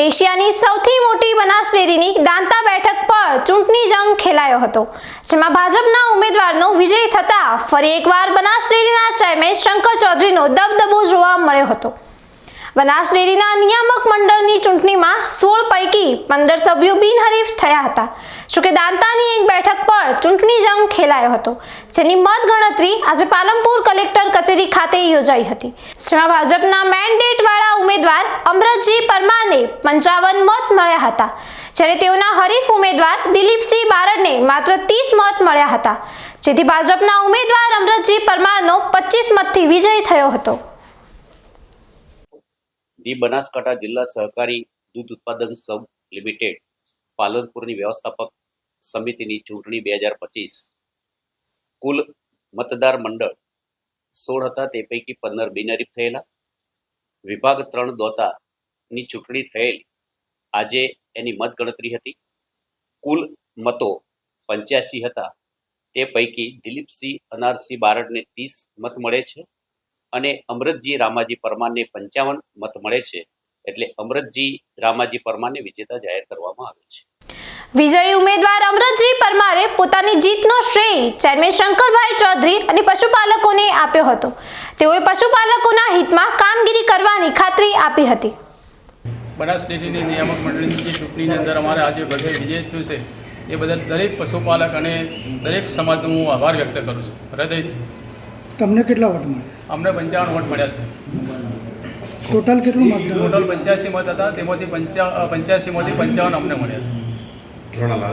એશિયાની સૌથી મોટી બનાસ ડેરીની દાંતા બેઠક પર ચૂંટણી જંગ ખેલાયો હતો, જેમાં ભાજપના ઉમેદવારનો વિજય થતા ફરી એકવાર બનાસ ડેરીના ચેરમેન શંકર ચૌધરીનો દબદબો જોવા મળ્યો હતો. બનાસ ડેરીના નિયામક મંડળની ચૂંટણીમાં સોળ પૈકી પંદર સભ્યો બિનહરીફ થયા હતા, જોકે દાંતાની એક બેઠક પર ચૂંટણી જંગ ખેલાયો હતો, જેની મતગણતરી આજે પાલનપુર કલેક્ટર કચેરી ખાતે યોજાઈ હતી. જેમાં ભાજપના મેન્ડેટવાળા ઉમેદવાર અમરતજી પરમારને પંચાવન મત મળ્યા હતા, જ્યારે તેઓના હરીફ ઉમેદવાર દિલીપસિંહ બારડને માત્ર ત્રીસ મત મળ્યા હતા, જેથી ભાજપના ઉમેદવાર અમરતજી પરમારનો પચીસ મતથી વિજય થયો હતો. દી બનાસકાંઠા જિલ્લા સહકારી દૂધ ઉત્પાદન સંઘ લિમિટેડ પાલનપુરની વ્યવસ્થાપક સમિતિની ચૂંટણી બે હજાર પચીસ. કુલ મતદાર મંડળ સોળ હતા, તે પૈકી પંદર બિનહરીફ થયેલા. વિભાગ ત્રણ દોતાની ચૂંટણી થયેલી. આજે એની મત ગણતરી હતી. કુલ મતો પંચ્યાસી હતા. તે પૈકી દિલીપસિંહ, અનારસિંહ બારડને ત્રીસ મત મળે છે અને અમૃતજી રામાજી પરમારને પંચાવન મત મળે છે. એટલે અમૃતજી રામાજી પરમારને વિજેતા જાહેર કરવામાં આવે છે. વિજયી ઉમેદવાર અમરતજી પરમારે પોતાની જીતનો શ્રેય ચેરમેન શંકરભાઈ ચૌધરી અને પશુપાલકોને આપ્યો હતો. તેઓએ પશુપાલકોના હિતમાં કામગીરી કરવાની ખાતરી આપી હતી. બનાસ ડેરીની નિયામક મંડળની જે ચૂંટણીની અંદર અમારે આજે બધે વિજય થયું છે એ બદલ દરેક પશુપાલક અને દરેક સમાજનો હું આભાર વ્યક્ત કરું છું. હૃદયથી. તમને કેટલા વોટ મળ્યા? અમને પંચાવન વોટ મળ્યા છે. ટોટલ કેટલું મતદાન ટોટલ પંચ્યાસી મત હતા તેમાંથી પંચા પંચ્યાસીમાંથી પંચાવન અમને મળ્યા છે. you're not Ronald